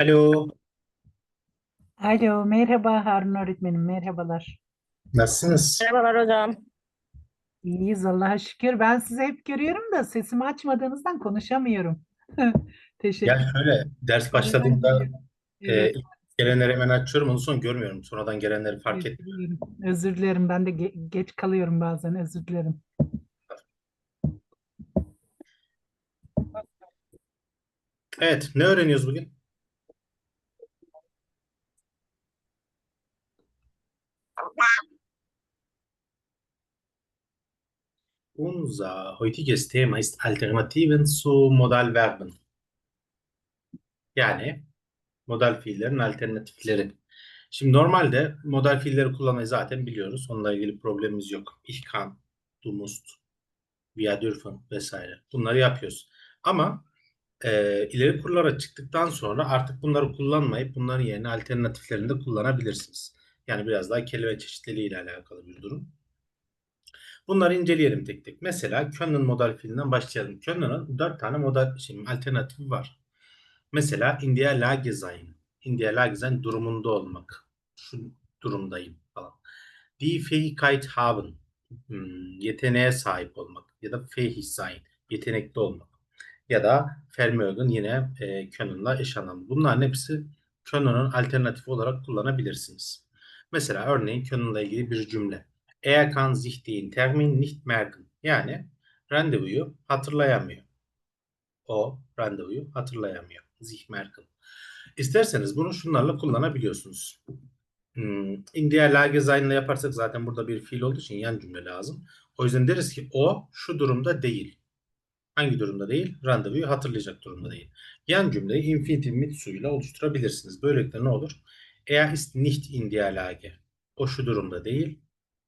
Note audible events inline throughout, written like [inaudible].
Alo, Alo, merhaba Harun öğretmenim, merhabalar. nasılsınız? Merhabalar hocam. İyiyiz Allah'a şükür. Ben sizi hep görüyorum da sesimi açmadığınızdan konuşamıyorum. [laughs] Teşekkür Ya şöyle ders başladığında e, Evet, ilk gelenleri hemen açıyorum, ondan sonra görmüyorum. Sonradan gelenleri fark özür etmiyorum. Özür dilerim. Ben de ge- geç kalıyorum bazen. Özür dilerim. Evet, ne öğreniyoruz bugün? Unser heutiges Thema ist Alternativen zu Modalverben. Yani modal fiillerin alternatifleri. Şimdi normalde modal fiilleri kullanmayı zaten biliyoruz. Onunla ilgili problemimiz yok. Ich kann, du musst, wir dürfen vesaire. Bunları yapıyoruz. Ama e, ileri kurlara çıktıktan sonra artık bunları kullanmayıp bunların yerine alternatiflerini de kullanabilirsiniz. Yani biraz daha kelime çeşitliliği ile alakalı bir durum. Bunları inceleyelim tek tek. Mesela können modal fiilinden başlayalım. Können'ın dört tane modal şimdi alternatifi var. Mesela in der Lage sein. In der Lage sein durumunda olmak. Şu durumdayım falan. Die Fähigkeit haben. Hmm, yeteneğe sahip olmak. Ya da fähig sein. Yetenekli olmak. Ya da Vermögen yine e, Können'la eş anlamlı. Bunların hepsi Können'ın alternatifi olarak kullanabilirsiniz. Mesela örneğin Können'la ilgili bir cümle. Er kann sich den Termin nicht merken. Yani randevuyu hatırlayamıyor. O randevuyu hatırlayamıyor. Sich merken. İsterseniz bunu şunlarla kullanabiliyorsunuz. Hmm, in der Lage sein'le yaparsak zaten burada bir fiil olduğu için yan cümle lazım. O yüzden deriz ki o şu durumda değil. Hangi durumda değil? Randevuyu hatırlayacak durumda değil. Yan cümleyi infinitiv mit suyla oluşturabilirsiniz. Böylelikle ne olur? Er ist nicht in der Lage. O şu durumda değil.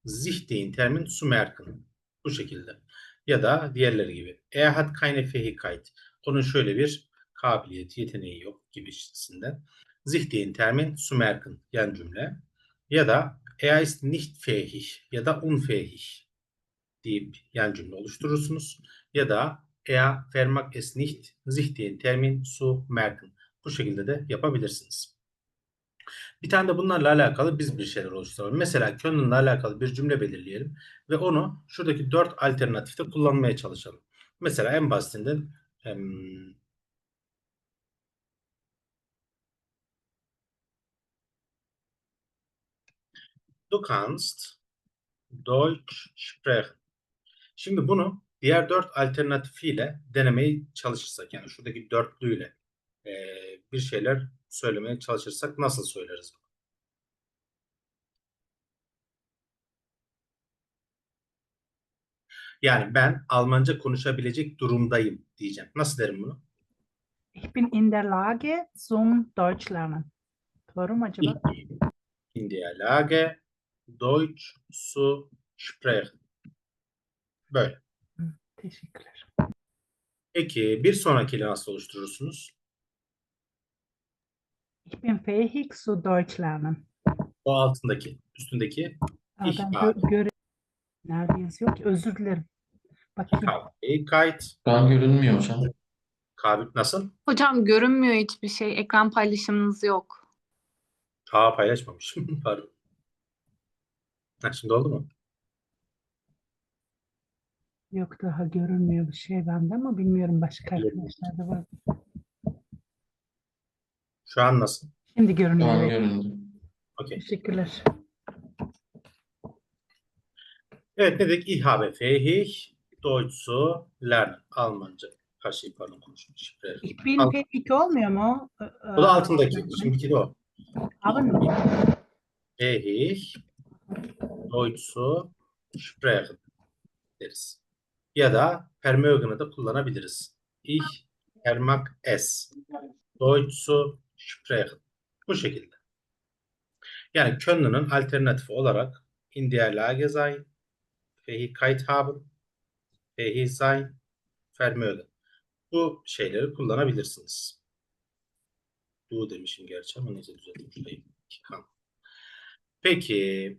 Sich den Termin zu merken. Bu şekilde. Ya da diğerleri gibi. Er hat keine Fähigkeit. Onun şöyle bir kabiliyeti, yeteneği yok gibisinden. Sich den Termin zu merken. Yan cümle. Ya da er ist nicht fähig ya da unfähig deyip yan cümle oluşturursunuz. Ya da er vermag es nicht sich den Termin zu merken. Bu şekilde de yapabilirsiniz. Bir tane de bunlarla alakalı biz bir şeyler oluşturalım. Mesela Können'le alakalı bir cümle belirleyelim ve onu şuradaki dört alternatifte kullanmaya çalışalım. Mesela en basitinden em, Du kannst Deutsch sprechen. Şimdi bunu diğer dört alternatifiyle denemeye çalışırsak yani şuradaki dörtlüyle eee, bir şeyler söylemeye çalışırsak nasıl söyleriz? Yani ben Almanca konuşabilecek durumdayım diyeceğim. Nasıl derim bunu? Ich bin in der Lage zum Deutsch lernen. Doğru mu acaba? Ich bin in der Lage, Deutsch zu sprechen. Böyle. Teşekkürler. Peki bir sonrakiyle nasıl oluşturursunuz? Ich bin fähig zu Deutsch lernen. O altındaki, üstündeki Aa, Ich ben gö- göre Nerede yazıyor ki? Özür dilerim. Bakayım. Fähigkeit, Şu an görünmüyor hocam. kabiliyet nasıl? Hocam görünmüyor hiçbir şey. Ekran paylaşımınız yok. Aa paylaşmamışım. [laughs] Pardon. Ha, şimdi oldu mu? Yok daha görünmüyor bir şey bende ama bilmiyorum başka arkadaşlarda var. Şu an nasıl? Şimdi Şu görünüyor. an evet. göründü. Okey. Teşekkürler. Evet ne dedik? Ich habe fähig, Deutsch zu lernen. Almanca. Her şeyi pardon konuştum. Şifre. Ich bin Al- fähig olmuyor mu? Ee, Bu da altındaki. Şimdiki de o. Haben mı? Fähig, Deutsch zu sprechen deriz. Ya da Vermögen'ı da kullanabiliriz. Ich vermag es. Deutsch zu sprechen. Bu şekilde. Yani Können'ın alternatifi olarak in der Lage sein, Fähigkeit haben, fähig sein, Vermögen. Bu şeyleri kullanabilirsiniz. Du demişim gerçi ama neyse düzelteyim şurayı. Peki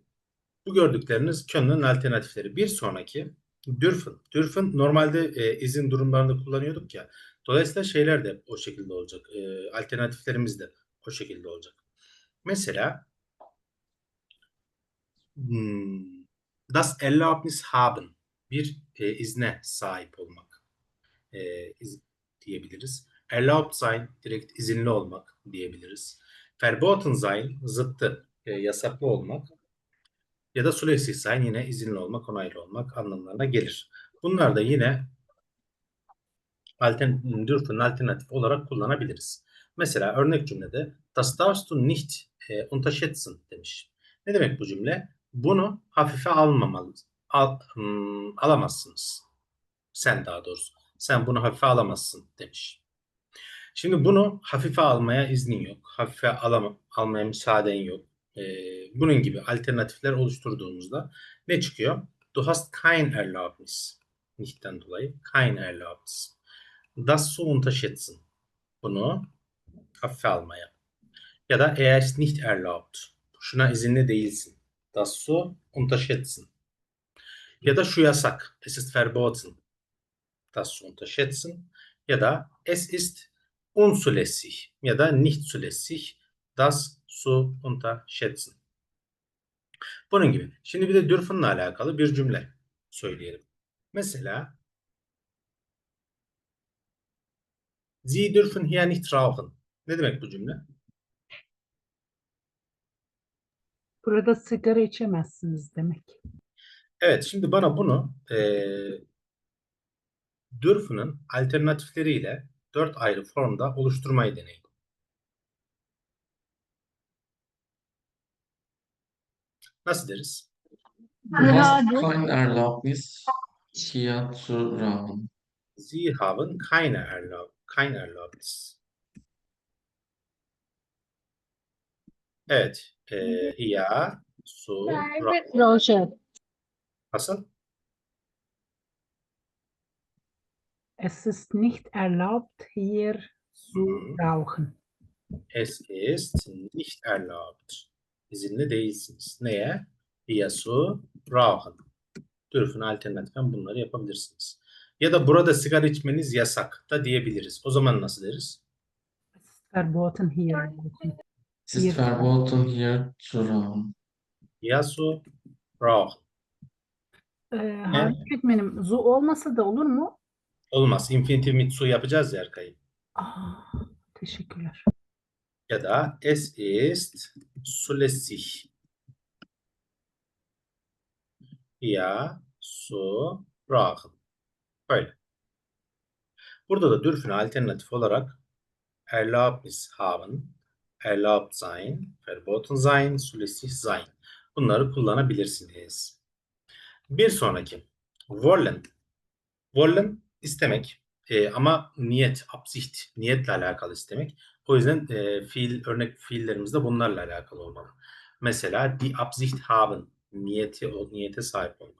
bu gördükleriniz Können'ın alternatifleri. Bir sonraki dürfen. Dürfen normalde e, izin durumlarında kullanıyorduk ya. Dolayısıyla şeyler de o şekilde olacak. E, alternatiflerimiz de O şekilde olacak. Mesela hmm, das Erlaubnis haben bir e, izne sahip olmak e, iz- diyebiliriz. Erlaubt sein direkt izinli olmak diyebiliriz. Verboten sein zıttı e, yasaklı olmak ya da zulässig sein yine izinli olmak, onaylı olmak anlamlarına gelir. Bunlar da yine dürfen alternatif olarak kullanabiliriz. Mesela örnek cümlede das darfst du nicht e, unterschätzen demiş. Ne demek bu cümle? Bunu hafife almamalı, al, hmm, alamazsınız. Sen daha doğrusu. Sen bunu hafife alamazsın demiş. Şimdi bunu hafife almaya iznin yok. Hafife alama, almaya müsaaden yok. Ee, bunun gibi alternatifler oluşturduğumuzda ne çıkıyor? Du hast kein Erlaubnis. Nicht'ten dolayı kein Erlaubnis. Das zu unterschätzen. Bunu hafife almaya. Ya da er ist nicht erlaubt. Şuna izinli değilsin. Das zu unterschätzen. Ya da şu yasak. Es ist verboten. Das zu unterschätzen. Ya da es ist unzulässig ya da nicht zulässig. Das zu unterschätzen. Bunun gibi. Şimdi bir de dürfen'la alakalı bir cümle söyleyelim. Mesela Sie dürfen hier nicht rauchen. Ne demek bu cümle? Burada sigara içemezsiniz demek. Evet, şimdi bana bunu eee dürfen'ın alternatifleriyle dört ayrı formda oluşturmayı deneyin. Nasıl deriz? Erlaubnis, hier zu rauchen. Sie haben keine Erlaub kein Erlaubnis. Evet. hier zu rauchen. Roger. Nasıl? Es ist nicht erlaubt, hier zu rauchen. Es ist nicht erlaubt. İzinli değilsiniz. Neye? Hier zu rauchen. Dürfen alternatifen bunları yapabilirsiniz. Ya da burada sigara içmeniz yasak da diyebiliriz. O zaman nasıl deriz? Verboten, hier. Es ist verboten, hier zu rauchen. Hier zu rauchen. Ee, öğretmenim, zu olmasa da olur mu? Olmaz. Infinitive mit zu yapacağız ya Erkay'ı. Aa, teşekkürler. Ya da es ist zulässig. Ja, zu rauchen. Böyle. Burada da dürfen alternatif olarak Erlaubnis haben, erlaubt sein, verboten sein, zulässig sein. Bunları kullanabilirsiniz. Bir sonraki. Wollen. Wollen istemek. Ee, ama niyet, absicht, niyetle alakalı istemek. O yüzden e, fiil, örnek fiillerimiz de bunlarla alakalı olmalı. Mesela die Absicht haben, niyeti, o niyete sahip olmak.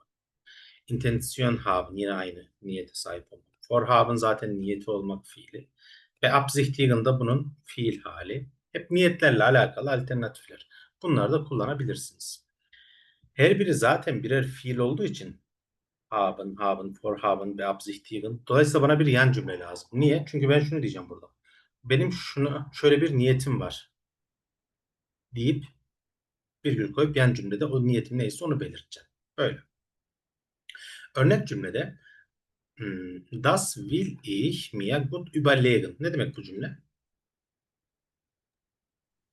Intention haben, yine aynı niyete sahip olmak. Vorhaben zaten niyeti olmak fiili. Ve Absichtigen da bunun fiil hali. Hep niyetlerle alakalı alternatifler. Bunları da kullanabilirsiniz. Her biri zaten birer fiil olduğu için haben, haben, vorhaben ve Absichtigen. Dolayısıyla bana bir yan cümle lazım. Niye? Çünkü ben şunu diyeceğim burada. Benim şunu şöyle bir niyetim var deyip virgül koyup yan cümlede o niyetim neyse onu belirteceğim. Böyle. Örnek cümlede hmm, Das will ich mir gut überlegen. Ne demek bu cümle?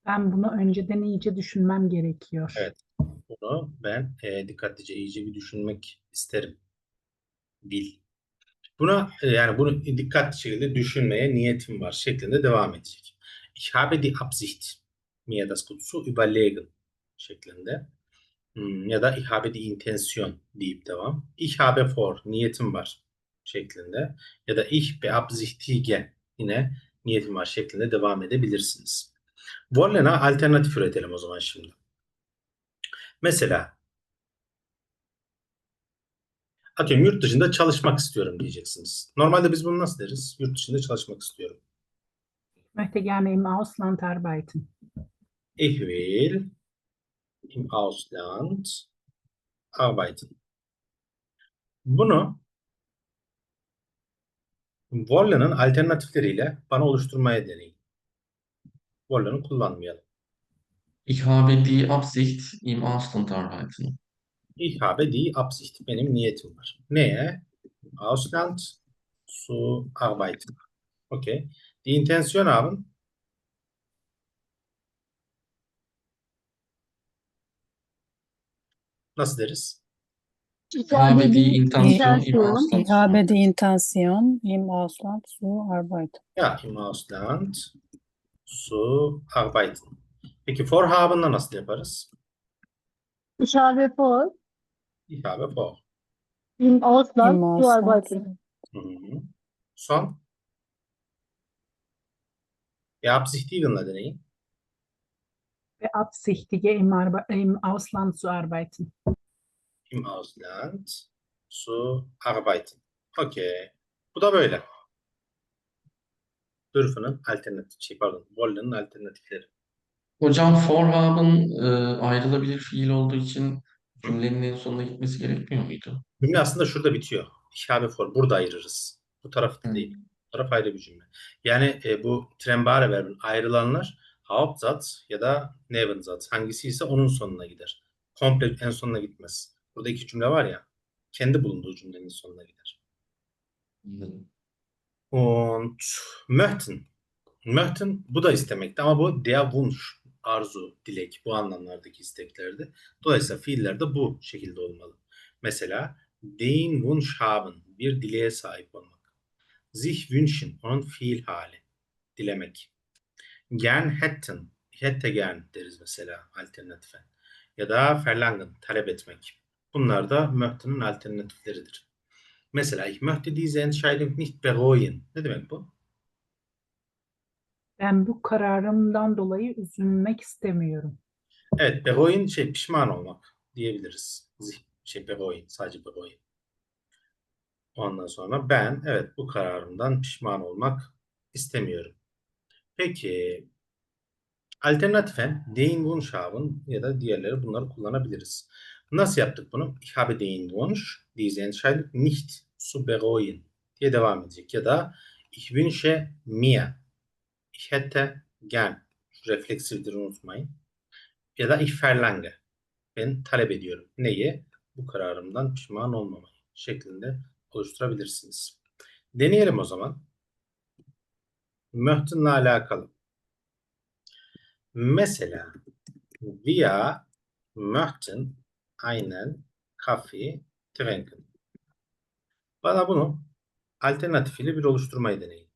Ben bunu önceden iyice düşünmem gerekiyor. Evet. Bunu ben e, dikkatlice iyice bir düşünmek isterim. Will. Buna e, yani bunu dikkatli şekilde düşünmeye niyetim var şeklinde devam edecek. Ich habe die Absicht, mir das gut zu überlegen şeklinde. Hmm, ya da ich habe die Intention deyip devam. Ich habe vor, niyetim var şeklinde. Ya da ich beabsichtige, yine niyetim var şeklinde devam edebilirsiniz. Wollen'a alternatif üretelim o zaman şimdi. Mesela atıyorum yurt dışında çalışmak istiyorum diyeceksiniz. Normalde biz bunu nasıl deriz? Yurt dışında çalışmak istiyorum. Ich möchte gerne im Ausland arbeiten. Ich will im Ausland arbeiten. Bunu wollen'ın alternatifleriyle bana oluşturmaya deneyin. Wollen'ı kullanmayalım. Ich habe die Absicht, im Ausland arbeiten. Ich habe die Absicht. Benim niyetim var. Neye? Ausland zu arbeiten. Okay. Die Intention haben. Nasıl deriz? Habe die Intention, im. Ausland Ich zu habe arbeiten. die Intention, im Ausland zu arbeiten. Ja, im Ausland zu arbeiten. Peki vorhaben'la nasıl yaparız? Ich habe vor, Ich habe vor. im Ausland Im zu Ausland. arbeiten. Hı hı. Son. Beabsichtigen'la deneyin. Beabsichtige im, Arbe im Ausland zu arbeiten. Im Ausland zu arbeiten. Okey. Bu da böyle. Dürfünün alternatif, şey pardon, Wollen'ın alternatifleri. Hocam vorhaben e, ayrılabilir fiil olduğu için cümlenin en sonuna gitmesi gerekmiyor muydu? Cümle aslında şurada bitiyor. Ich habe vor. Burada ayırırız. Bu taraf Hı. değil. Bu taraf ayrı bir cümle. Yani e, bu trembare verbin ayrılanlar Hauptsatz ya da Nebensatz hangisi ise onun sonuna gider. Komple en sonuna gitmez. Burada iki cümle var ya. Kendi bulunduğu cümlenin sonuna gider. Anladım. Und möchten. Möchten bu da istemekti ama bu der Wunsch, arzu, dilek bu anlamlardaki isteklerdi. Dolayısıyla fiiller de bu şekilde olmalı. Mesela den Wunsch haben, bir dileğe sahip olmak. Sich wünschen, onun fiil hali, dilemek. Gern hätten, hätte gern deriz mesela alternatife. Ya da verlangen, talep etmek. Bunlar da möchten'ın alternatifleridir. Mesela ich möchte diese Entscheidung nicht bereuen. Ne demek bu? Ben bu kararımdan dolayı üzülmek istemiyorum. Evet, bereuen şey pişman olmak diyebiliriz. Zih- Şey bereuen, sadece bereuen. Ondan sonra ben evet bu kararımdan pişman olmak istemiyorum. Peki alternatifen den Wunsch haben ya da diğerleri bunları kullanabiliriz. Nasıl yaptık bunu? Ich habe den Wunsch, diese Entscheidung nicht zu bereuen diye devam edecek. Ya da ich wünsche mir, ich hätte gern. Şu refleksifdir unutmayın. Ya da ich verlange. Ben talep ediyorum. Neyi? Bu kararımdan pişman olmamayı şeklinde oluşturabilirsiniz. Deneyelim o zaman. Möchten'la alakalı. Mesela wir möchten einen Kaffee trinken. Bana bunu alternatifiyle bir oluşturmayı deneyin.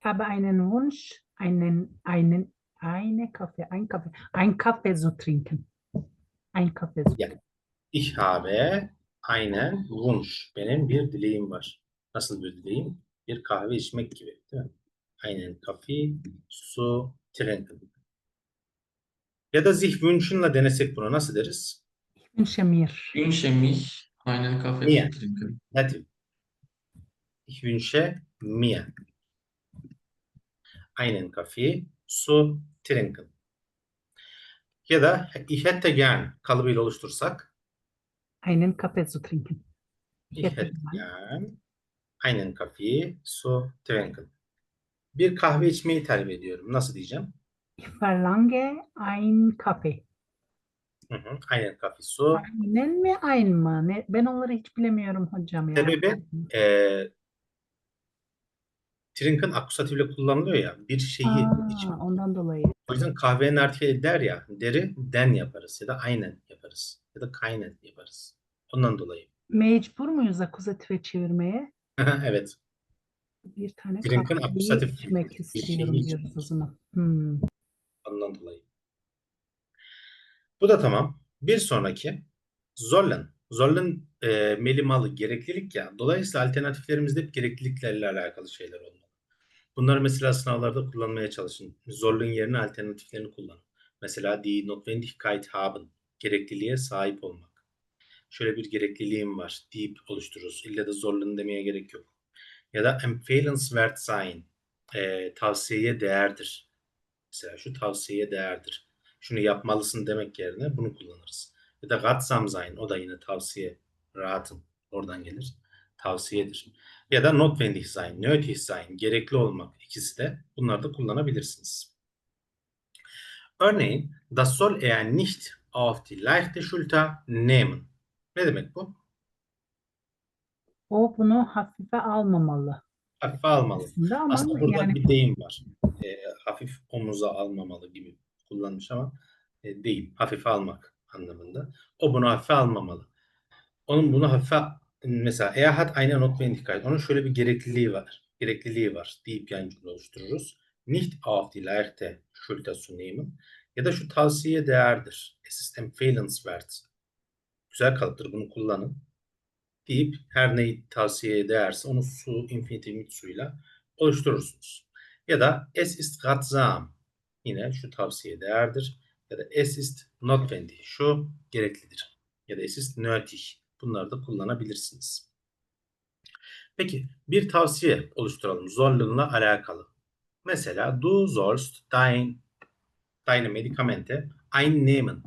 Habe einen Wunsch, einen, einen, eine Kaffee, ein Kaffee, ein Kaffee zu trinken. Ein Kaffee zu Ich habe einen Wunsch. Benim bir dileğim var. Nasıl bir dileğim? Bir kahve içmek gibi, değil mi? Einen Kaffee zu trinken. Ya da sich wünschen'la denesek bunu nasıl deriz? Ich wünsche mir. Wünsche mich einen Kaffee Niye? zu trinken. Negatif. Ich wünsche mir einen Kaffee zu trinken. Ya da ich hätte gern kalıbıyla oluştursak Einen Kaffee zu trinken. Ich hätte gern einen Kaffee zu trinken. Bir kahve içmeyi talep ediyorum. Nasıl diyeceğim? Ich verlange ein Kaffee. Hı hı. Einen Kaffee zu. Einen mi ein mı? Ne? Ben onları hiç bilemiyorum hocam ya. Sebebi eee trinken akusatifle kullanılıyor ya. Bir şeyi Aa, içmek. ondan dolayı. O yüzden kahvenin erkeği der ya. Deri den yaparız. Ya da aynen yaparız. Ya da kaynen yaparız. Ondan dolayı. Mecbur muyuz akuzatife çevirmeye? evet. Bir tane kahveyi akusatif içmek bir istiyorum diyoruz içmek o zaman. Hmm. Ondan dolayı. Bu da tamam. Bir sonraki Zollen. Zollen e, melimalı gereklilik ya. Dolayısıyla alternatiflerimizde hep gerekliliklerle alakalı şeyler olmalı. Bunları mesela sınavlarda kullanmaya çalışın. Zollen yerine alternatiflerini kullanın. Mesela die Notwendigkeit haben. Gerekliliğe sahip olmak. Şöyle bir gerekliliğim var deyip oluştururuz. İlla da Zollen demeye gerek yok. Ya da empfehlenswert sein. E, tavsiyeye değerdir. Mesela şu tavsiyeye değerdir. Şunu yapmalısın demek yerine bunu kullanırız. Ya da ratsam sein o da yine tavsiye, rahatım oradan gelir. Tavsiyedir. Ya da notwendig sein, nötig sein, gerekli olmak ikisi de bunları da kullanabilirsiniz. Örneğin, das soll er nicht auf die leichte Schulter nehmen. Ne demek bu? O bunu hafife almamalı Hafife almalı. aslında ama Aslında burada yani bir deyim var. E, hafif omuza almamalı gibi kullanmış ama e, değil. Hafife almak anlamında. O bunu hafife almamalı. Onun bunu hafife mesela er hat eine Notwendigkeit. Onun şöyle bir gerekliliği var. Gerekliliği var deyip yan cümle oluştururuz. Nicht auf die leichte Schulter zu nehmen. Ya da şu tavsiye değerdir. Es ist empfehlenswert. Güzel kalıptır bunu kullanın. Deyip her neyi tavsiye ederse onu su, infinitiv mit suyla oluşturursunuz. Ya da es ist ratsam. Yine şu tavsiye değerdir. Ya da es ist notwendig. Şu gereklidir. Ya da es ist nötig. Bunları da kullanabilirsiniz. Peki bir tavsiye oluşturalım zorluğunla alakalı. Mesela du sollst dein deine Medikamente einnehmen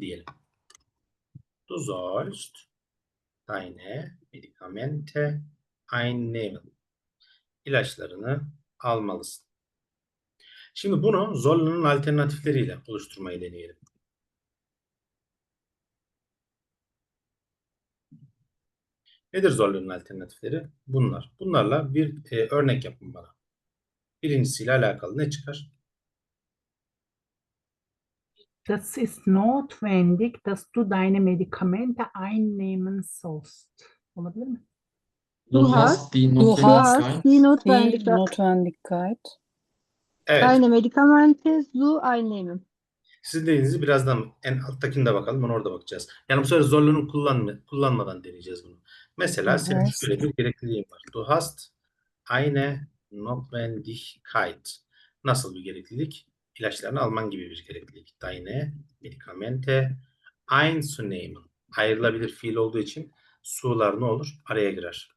diyelim. Du sollst deine Medikamente einnehmen. İlaçlarını almalısın. Şimdi bunu zorlunun alternatifleriyle oluşturmayı deneyelim. Nedir zorlunun alternatifleri? Bunlar. Bunlarla bir e, örnek yapın bana. Birincisiyle alakalı ne çıkar? Das ist notwendig, dass du deine Medikamente einnehmen sollst. Olabilir mi? Du Du hast die Notwendigkeit. hast die Notwendigkeit, Notwendigkeit. Evet. deine Medikamente zu einnehmen. Sizin dediğinizi birazdan en alttakine de bakalım. Onu orada bakacağız. Yani bu sefer zorluğunu kullanma, kullanmadan deneyeceğiz bunu. Mesela senin şöyle bir gerekliliğin var. Du hast eine Notwendigkeit. Nasıl bir gereklilik? İlaçlarını alman gibi bir gereklilik. Deine Medikamente einzunehmen. Ayrılabilir fiil olduğu için sular ne olur? Araya girer.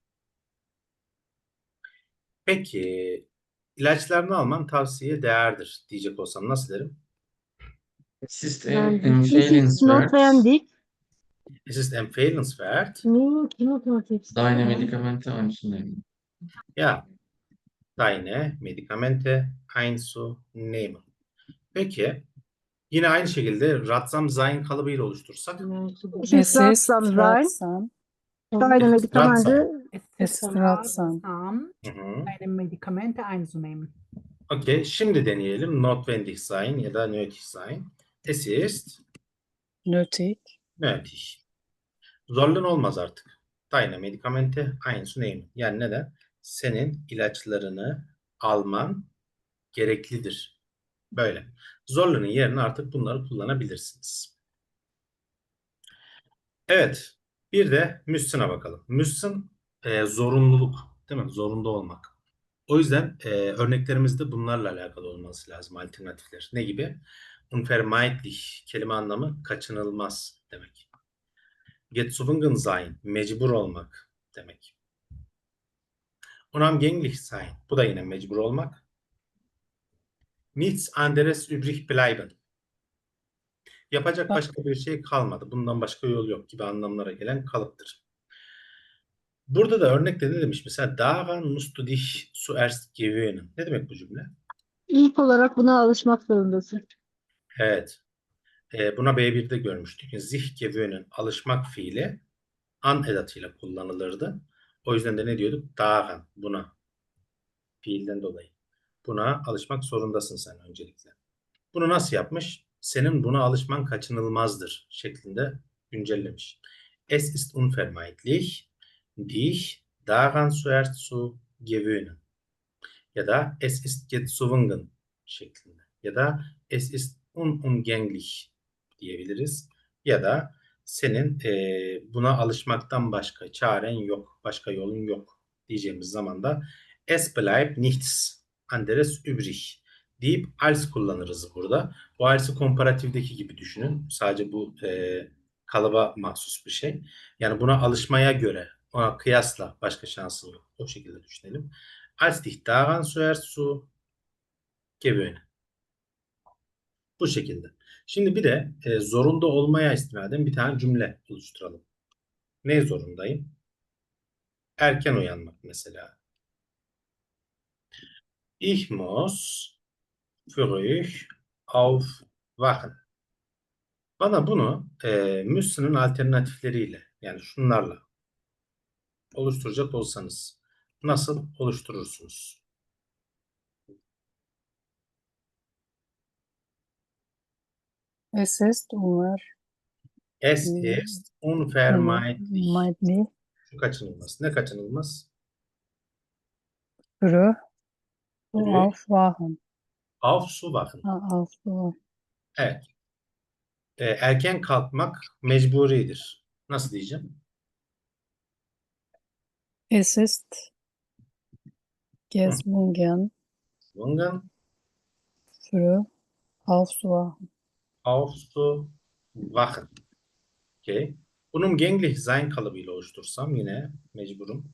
Peki ilaçlarını alman tavsiye değerdir diyecek olsam nasıl derim? Es ist empfehlenswert. Es ist empfehlenswert. Deine Medikamente einzunehmen. Ja, deine Medikamente einzunehmen. Peki, yine aynı şekilde ratsam sein kalıbıyla oluştursak. Es ist ratsam deine Medikamente Es ist ratsam. ratsam, Hı hı. deine Medikamente einzunehmen. Okey, şimdi deneyelim. Notwendig sein ya da nötig sein. Es ist Nötig. nötig. Zorluğun olmaz artık. Deine Medikamente einzunehmen. Yani neden? Senin ilaçlarını alman gereklidir. Böyle. Zorluğunun yerine artık bunları kullanabilirsiniz. Evet. Bir de müssüne bakalım. Müssün e, zorunluluk. Değil mi? Zorunda olmak. O yüzden e, örneklerimizde bunlarla alakalı olması lazım alternatifler. Ne gibi? Unvermeidlich kelime anlamı kaçınılmaz demek. Gezwungen sein mecbur olmak demek. Unumgänglich sein bu da yine mecbur olmak. Nichts anderes übrig bleiben. Yapacak başka bir şey kalmadı. Bundan başka yol yok gibi anlamlara gelen kalıptır. Burada da örnekte ne demiş? Mesela daran musst dich zuerst gewöhnen. Ne demek bu cümle? İlk olarak buna alışmak zorundasın. Evet. Ee, buna B1'de görmüştük. Sich gewöhnen, alışmak fiili an edatıyla kullanılırdı. O yüzden de ne diyorduk? Daran, buna. Fiilden dolayı. Buna alışmak zorundasın sen öncelikle. Bunu nasıl yapmış? Senin buna alışman kaçınılmazdır şeklinde güncellemiş. Es ist unvermeidlich, dich daran zuerst zu gewöhnen. Ya da es ist gezwungen şeklinde. Ya da es ist unumgänglich diyebiliriz. Ya da senin eee, buna alışmaktan başka çaren yok, başka yolun yok diyeceğimiz zaman da es bleibt nichts anderes übrig deyip als kullanırız burada. Bu als'ı komparatifdeki gibi düşünün. Sadece bu eee, kalıba mahsus bir şey. Yani buna alışmaya göre, ona kıyasla başka şansın yok. O şekilde düşünelim. Als dich daran zuerst zu gewöhnen. Bu şekilde. Şimdi bir de e, zorunda olmaya istinaden bir tane cümle oluşturalım. Ne zorundayım? Erken uyanmak mesela. Ich muss früh Bakın. Bana bunu e, müsünün alternatifleriyle yani şunlarla oluşturacak olsanız nasıl oluşturursunuz? Es ist Umar. Es Hmm. ist unvermeidlich. Meidli. Şu kaçınılmaz. Ne kaçınılmaz? Früh. Früh. Aufwachen. Aufzuwachen. Ha, aufwachen. Evet. E, erken kalkmak mecburidir. Nasıl diyeceğim? Es ist gezwungen, Wungen früh aufzuwachen. aufzuwachen. Okay. Bunun gänglich sein kalıbıyla oluştursam yine mecburum.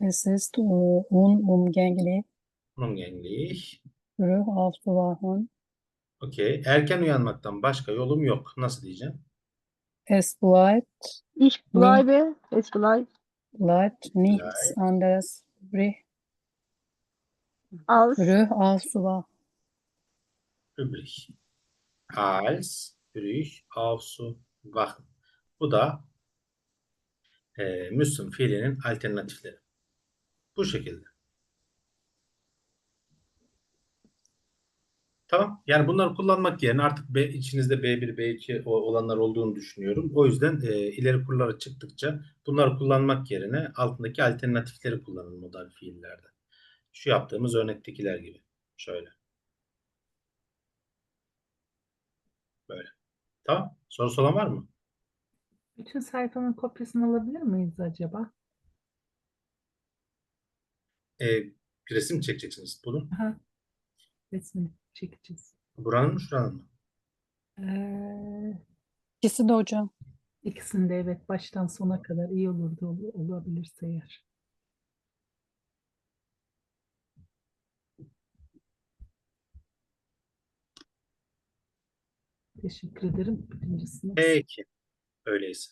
Es ist u- unumgänglich, Unumgänglich. früh aufzuwachen. Okay. Erken uyanmaktan başka yolum yok. Nasıl diyeceğim? Es bleibt, Ich bleibe, es bleibt bleibt nichts anderes übrig, als früh aufzuwachen. Übrig. Als übrig aufzuwachen. Bu da e, müsün fiilinin alternatifleri. Bu şekilde. Tamam. Yani bunları kullanmak yerine artık B, içinizde B1, B2 o- olanlar olduğunu düşünüyorum. O yüzden e, ileri kurlara çıktıkça bunları kullanmak yerine altındaki alternatifleri kullanın modal fiillerde. Şu yaptığımız örnektekiler gibi. Şöyle. Böyle. Tamam. Sorusu olan var mı? Bütün sayfanın kopyasını alabilir miyiz acaba? E, resim çekeceksiniz bunun. Aha. Resmini çekeceğiz. Buranın mı şuranın mı? Ee, İkisi de hocam. ikisinde evet baştan sona kadar iyi olurdu ol- olabilirse eğer. Teşekkür ederim. Birinci sınıf. Peki. Öyleyse.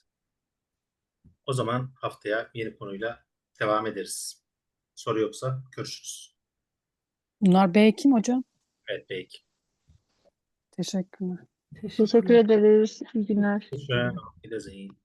O zaman haftaya yeni konuyla devam ederiz. Soru yoksa görüşürüz. Bunlar B2 mi hocam? Evet belki. Teşekkürler. teşekkür ederiz. İyi günler. Auf Wiedersehen.